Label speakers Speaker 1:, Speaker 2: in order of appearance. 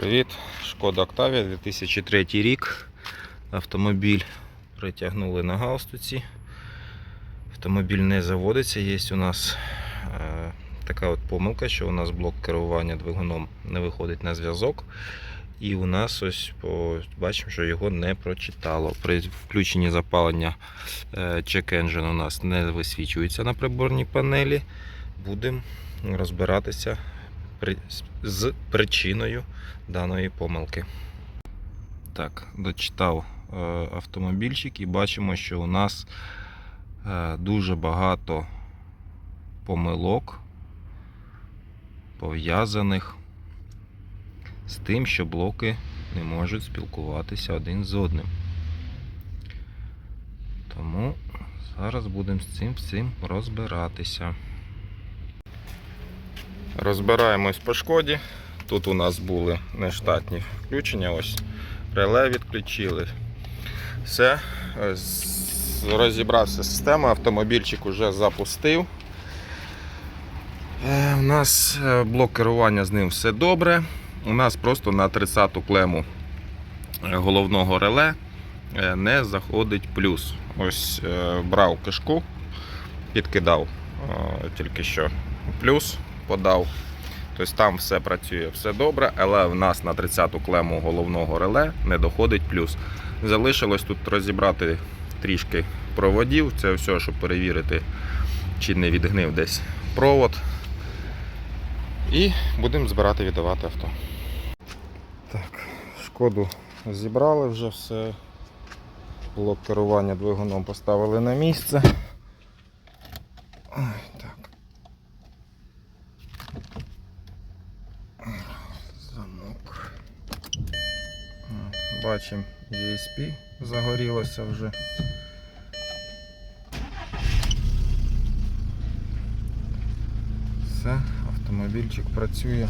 Speaker 1: Привіт, Шкода Октавія, 2003 рік. Автомобіль притягнули на галстуці. Автомобіль не заводиться. Є у нас е, така от помилка, що у нас блок керування двигуном не виходить на зв'язок. І у нас ось по, бачимо, що його не прочитало. При включенні запалення е, check engine у нас не висвічується на приборній панелі. Будемо розбиратися з причиною даної помилки. Так, дочитав е, автомобільчик і бачимо, що у нас е, дуже багато помилок пов'язаних з тим, що блоки не можуть спілкуватися один з одним. Тому зараз будемо з цим всім розбиратися. Розбираємось по шкоді. Тут у нас були нештатні включення. Ось реле відключили. Все. е, Розібрався з системою, автомобільчик уже запустив. Е, У нас е, блок керування з ним все добре. У нас просто на 30-ту клему головного реле не заходить плюс. Ось брав кишку, підкидав тільки що плюс подав. Тобто там все працює, все добре, але в нас на 30-ту клему головного реле не доходить плюс. Залишилось тут розібрати трішки проводів. Це все, щоб перевірити, чи не відгнив десь провод. І будемо збирати віддавати авто. Так, шкоду зібрали вже все. Блок керування двигуном поставили на місце. Ой, так. Замок. Бачимо, ESP загорілося вже. Все, автомобільчик працює.